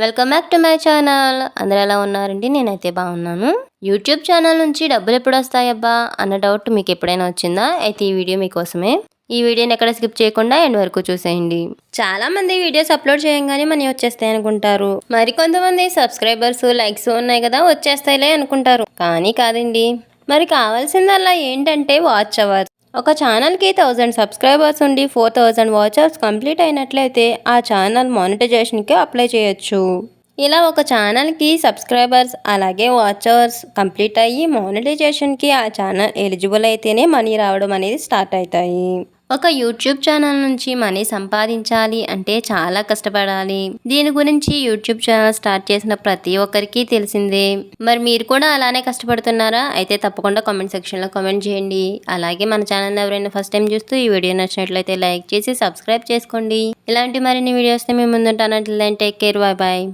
Welcome back to my channel అందరూ ఎలా ఉన్నారండి? నేనైతే బాగున్నాను. యూట్యూబ్ ఛానల్ నుంచి డబ్బులు ఎప్పుడు వస్తాయబ్బా? అన్న డౌట్ మీకు ఎప్పుడైనా వచ్చిందా? అయితే ఈ వీడియో మీకోసమే. ఈ వీడియోని ఎక్కడ స్కిప్ చేయకుండా ఎండ్ వరకు చూసేయండి. చాలా మంది వీడియోస్ అప్లోడ్ చేయంగానే మనీ వచ్చేస్తాయి అనుకుంటారు. మరి కొంతమంది సబ్స్క్రైబర్స్ లైక్స్ ఉన్నాయి కదా వచ్చేస్తాయిలే అనుకుంటారు. కానీ కాదండి. మరి కావాల్సిందల్లా ఏంటంటే వాచ్ అవర్ ఒక ఛానల్కి థౌజండ్ సబ్స్క్రైబర్స్ ఉండి ఫోర్ థౌజండ్ వాచర్స్ కంప్లీట్ అయినట్లయితే ఆ ఛానల్ మానిటైజేషన్కి అప్లై చేయొచ్చు. ఇలా ఒక ఛానల్కి సబ్స్క్రైబర్స్ అలాగే వాచర్స్ కంప్లీట్ అయ్యి మానిటైజేషన్కి ఆ ఛానల్ ఎలిజిబుల్ అయితేనే మనీ రావడం అనేది స్టార్ట్ అవుతాయి. ఒక యూట్యూబ్ ఛానల్ నుంచి మనీ సంపాదించాలి అంటే చాలా కష్టపడాలి. దీని గురించి యూట్యూబ్ ఛానల్ స్టార్ట్ చేసిన ప్రతి ఒక్కరికి తెలిసిందే. మరి మీరు కూడా అలానే కష్టపడుతున్నారా? అయితే తప్పకుండా కామెంట్ సెక్షన్లో కామెంట్ చేయండి. అలాగే మన ఛానల్ ఎవరైనా ఫస్ట్ టైం చూస్తూ ఈ వీడియో నచ్చినట్లయితే లైక్ చేసి సబ్స్క్రైబ్ చేసుకోండి. ఇలాంటి మరిన్ని వీడియోస్ మేము ముందుంటానంటే టేక్ కేర్ బాయ్ బాయ్